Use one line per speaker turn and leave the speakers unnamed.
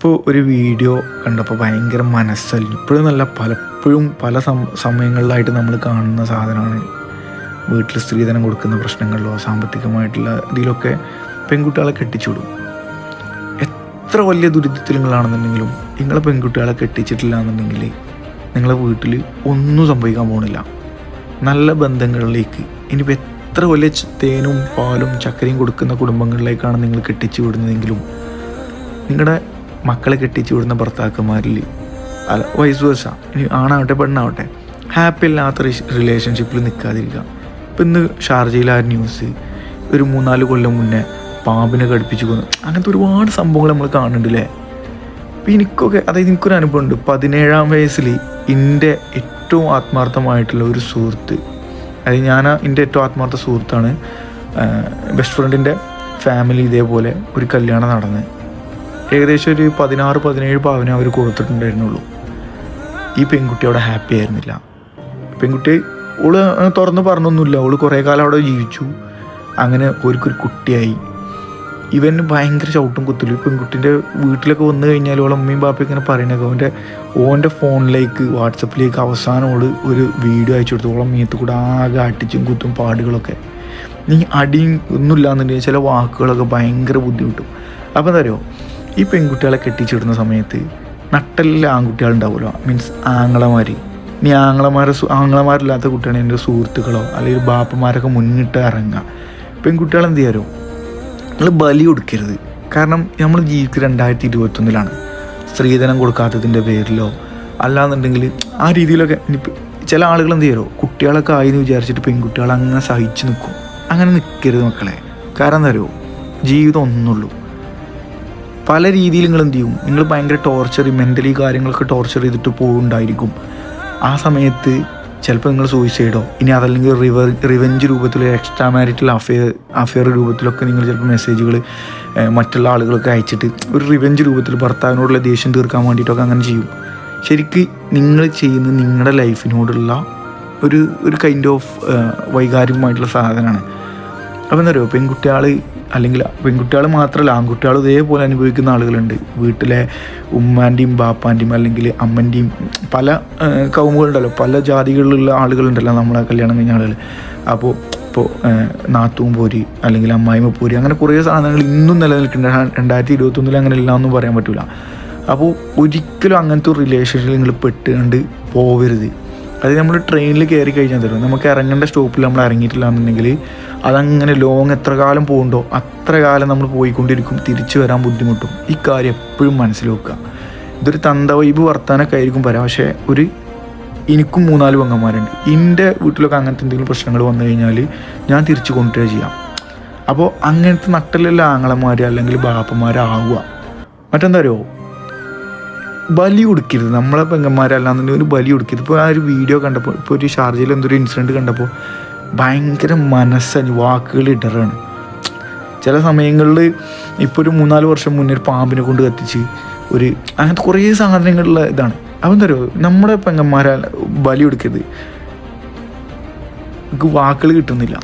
ഇപ്പോൾ ഒരു വീഡിയോ കണ്ടപ്പോൾ ഭയങ്കര മനസ്സല്ല ഇപ്പോഴും നല്ല പലപ്പോഴും പല സമയങ്ങളിലായിട്ട് നമ്മൾ കാണുന്ന സാധനമാണ് വീട്ടിൽ സ്ത്രീധനം കൊടുക്കുന്ന പ്രശ്നങ്ങളിലോ സാമ്പത്തികമായിട്ടുള്ള ഇതിലൊക്കെ പെൺകുട്ടികളെ കെട്ടിച്ചുവിടും. എത്ര വലിയ ദുരിതത്തിൽ നിങ്ങളാണെന്നുണ്ടെങ്കിലും നിങ്ങളെ പെൺകുട്ടികളെ കെട്ടിച്ചിട്ടില്ല എന്നുണ്ടെങ്കിൽ നിങ്ങളെ വീട്ടിൽ ഒന്നും സംഭവിക്കാൻ പോകുന്നില്ല നല്ല ബന്ധങ്ങളിലേക്ക് ഇനിയിപ്പോൾ എത്ര വലിയ തേനും പാലും ചക്കരയും കൊടുക്കുന്ന കുടുംബങ്ങളിലേക്കാണ് നിങ്ങൾ കെട്ടിച്ചു വിടുന്നതെങ്കിലും നിങ്ങളുടെ മക്കളെ കെട്ടിച്ചു വിടുന്ന ഭർത്താക്കന്മാരിൽ അല്ല വയസ്സ് വർഷ ഇനി ആണാവട്ടെ പെണ്ണാവട്ടെ. ഹാപ്പി അല്ലാത്ത റിലേഷൻഷിപ്പിൽ നിൽക്കാതിരിക്കുക ഇപ്പം ഇന്ന് ഷാർജയിലെ ആ ന്യൂസ് ഒരു മൂന്നാൽ കൊല്ലം മുന്നേ പാമ്പിനെ കടുപ്പിച്ചു കൊന്നു. അങ്ങനത്തെ ഒരുപാട് സംഭവങ്ങൾ നമ്മൾ കാണുന്നുണ്ട് അല്ലേ അപ്പം എനിക്കൊക്കെ അതായത് എനിക്കൊരു അനുഭവം ഉണ്ട് പതിനേഴാം വയസ്സിൽ എന്റെ ഏറ്റവും ആത്മാർത്ഥമായിട്ടുള്ള ഒരു സുഹൃത്ത് അതായത് ഞാൻ എന്റെ ഏറ്റവും ആത്മാർത്ഥ സുഹൃത്താണ് ബെസ്റ്റ് ഫ്രണ്ടിന്റെ ഫാമിലി ഇതേപോലെ ഒരു കല്യാണം നടന്ന്. ഏകദേശം ഒരു പതിനാറ് പതിനേഴ് പവനെ അവർ കൊടുത്തിട്ടുണ്ടായിരുന്നുള്ളൂ. ഈ പെൺകുട്ടി അവിടെ ഹാപ്പി ആയിരുന്നില്ല. പെൺകുട്ടി ഓൾ തുറന്ന് പറഞ്ഞൊന്നുമില്ല. ഓൾ കുറേ കാലം അവിടെ ജീവിച്ചു. അങ്ങനെ ഓർക്കൊരു കുട്ടിയായി. ഇവന് ഭയങ്കര ചവിട്ടും കുത്തലും. പെൺകുട്ടിന്റെ വീട്ടിലൊക്കെ വന്നു കഴിഞ്ഞാൽ ഓളെ അമ്മയും ബാപ്പയും ഇങ്ങനെ പറയണൊക്കെ അവന്റെ ഓന്റെ ഫോണിലേക്ക് വാട്സപ്പിലേക്ക് അവസാനം ഓൾ ഒരു വീഡിയോ അയച്ചു കൊടുത്തു. ഓളെ മീത്ത് കൂടെ ആകെ അടിച്ചും കുത്തും പാടുകളൊക്കെ. നീ അടിയും ഒന്നുമില്ലാന്നുണ്ടെങ്കിൽ ചില വാക്കുകളൊക്കെ ഭയങ്കര ബുദ്ധിമുട്ടും. അപ്പോൾ എന്താ ഈ പെൺകുട്ടികളെ കെട്ടിച്ചിടുന്ന സമയത്ത് നട്ടലിലെ ആൺകുട്ടികളുണ്ടാവുമല്ലോ. മീൻസ് ആങ്ങളമാർ ഇനി ആങ്ങളമാരെ ആങ്ങളമാരില്ലാത്ത കുട്ടിയാണ് എന്റെ സുഹൃത്തുക്കളോ അല്ലെങ്കിൽ ബാപ്പമാരൊക്കെ മുന്നിട്ട് ഇറങ്ങുക. പെൺകുട്ടികൾ എന്ത് ചെയ്യാരോ നിങ്ങൾ ബലി കൊടുക്കരുത്. കാരണം നമ്മൾ ജീവിക്കുന്നത് രണ്ടായിരത്തി ഇരുപത്തൊന്നിലാണ്. സ്ത്രീധനം കൊടുക്കാത്തതിന്റെ പേരിലോ അല്ലാന്നുണ്ടെങ്കിൽ ആ രീതിയിലൊക്കെ ചില ആളുകൾ എന്ത് ചെയ്യാരോ കുട്ടികളൊക്കെ ആയി എന്ന് വിചാരിച്ചിട്ട് പെൺകുട്ടികൾ അങ്ങനെ സഹിച്ചു നിൽക്കും. അങ്ങനെ നിൽക്കരുത് മക്കളെ. കാരണം എന്താ അറിയോ? ജീവിതം ഒന്നുള്ളൂ. പല രീതിയിൽ നിങ്ങൾ എന്ത് ചെയ്യും? നിങ്ങൾ ഭയങ്കര ടോർച്ചർ മെന്റലി കാര്യങ്ങളൊക്കെ ടോർച്ചർ ചെയ്തിട്ട് പോകുന്നുണ്ടായിരിക്കും ആ സമയത്ത് ചിലപ്പോൾ നിങ്ങൾ സൂയിസൈഡോ ഇനി അതല്ലെങ്കിൽ റിവർ റിവെഞ്ച് രൂപത്തിൽ എക്സ്ട്രാ മാരിറ്റൽ അഫെയർ അഫെയർ രൂപത്തിലൊക്കെ നിങ്ങൾ ചിലപ്പോൾ മെസ്സേജുകൾ മറ്റുള്ള ആളുകളൊക്കെ അയച്ചിട്ട് ഒരു റിവെഞ്ച് രൂപത്തിൽ ഭർത്താവിനോടുള്ള ദേഷ്യം തീർക്കാൻ വേണ്ടിയിട്ടൊക്കെ അങ്ങനെ ചെയ്യും. ശരിക്ക് നിങ്ങൾ ചെയ്യുന്ന നിങ്ങളുടെ ലൈഫിനോടുള്ള ഒരു ഒരു കൈൻഡ് ഓഫ് വൈകാരികമായിട്ടുള്ള സാധനമാണ്. അപ്പോൾ എന്താ പറയുക പെൺകുട്ടികൾ അല്ലെങ്കിൽ പെൺകുട്ടികൾ മാത്രമല്ല ആൺകുട്ടികൾ ഇതേപോലെ അനുഭവിക്കുന്ന ആളുകളുണ്ട്. വീട്ടിലെ ഉമ്മാന്റെയും ബാപ്പാന്റെയും അല്ലെങ്കിൽ അമ്മന്റെയും പല കൗമുകളുണ്ടല്ലോ. പല ജാതികളിലുള്ള ആളുകളുണ്ടല്ലോ നമ്മളെ കല്യാണം കഴിഞ്ഞ ആളുകൾ. അപ്പോൾ ഇപ്പോൾ നാത്തൂം പോരി അല്ലെങ്കിൽ അമ്മായിമ്മ പോരി അങ്ങനെ കുറേ സാധനങ്ങൾ ഇന്നും നിലനിൽക്കുന്നുണ്ട്. രണ്ടായിരത്തി ഇരുപത്തൊന്നിൽ അങ്ങനെ ഇല്ല എന്നും പറയാൻ പറ്റില്ല അപ്പോൾ ഒരിക്കലും അങ്ങനത്തെ ഒരു റിലേഷൻഷിപ്പിൽ നിങ്ങൾ പെട്ടുകൊണ്ട് പോവരുത്. അത് നമ്മൾ ട്രെയിനിൽ കയറി കഴിഞ്ഞാൽ തരും നമുക്ക് ഇറങ്ങേണ്ട സ്റ്റോപ്പിൽ നമ്മൾ ഇറങ്ങിയിട്ടില്ല എന്നുണ്ടെങ്കിൽ അതങ്ങനെ ലോങ് എത്ര കാലം പോകുന്നുണ്ടോ അത്ര കാലം നമ്മൾ പോയിക്കൊണ്ടിരിക്കും തിരിച്ചു വരാൻ ബുദ്ധിമുട്ടും. ഈ കാര്യം എപ്പോഴും മനസ്സിൽ വെക്കുക. ഇതൊരു തന്ത വൈബ് വർത്താനൊക്കെ ആയിരിക്കും പറയാം. പക്ഷേ ഒരു എനിക്കും മൂന്നാൽ പെങ്ങന്മാരുണ്ട്. എന്റെ വീട്ടിലൊക്കെ അങ്ങനത്തെ എന്തെങ്കിലും പ്രശ്നങ്ങൾ വന്നു കഴിഞ്ഞാൽ ഞാൻ തിരിച്ചു കൊണ്ടുവരിക ചെയ്യാം. അപ്പോൾ അങ്ങനത്തെ നട്ടലുള്ള ആങ്ങളമാർ അല്ലെങ്കിൽ ബാപ്പന്മാരാവുക മറ്റെന്താ അറിയോ? ബലി കൊടുക്കരുത്. നമ്മളെ പെങ്ങന്മാരല്ലാന്നുണ്ടെങ്കിൽ ഒരു ബലി കൊടുക്കരുത്. ഇപ്പോൾ ആ ഒരു വീഡിയോ കണ്ടപ്പോൾ ഇപ്പോൾ ഒരു ഷാർജയിൽ എന്തൊരു ഇൻസിഡന്റ് കണ്ടപ്പോൾ ഭയങ്കര മനസ്സഞ്ഞ് വാക്കുകൾ ഇടറാണ്. ചില സമയങ്ങളിൽ ഇപ്പോൾ ഒരു മൂന്നാൽ വർഷം മുന്നേ ഒരു പാമ്പിനെ കൊണ്ട് കത്തിച്ച് ഒരു അങ്ങനത്തെ കുറേ സാധനങ്ങളുള്ള ഇതാണ്. അപ്പം എന്താ പറയുക നമ്മുടെ പെങ്ങന്മാരെ ബലി കൊടുക്കരുത്. വാക്കുകൾ കിട്ടുന്നില്ല.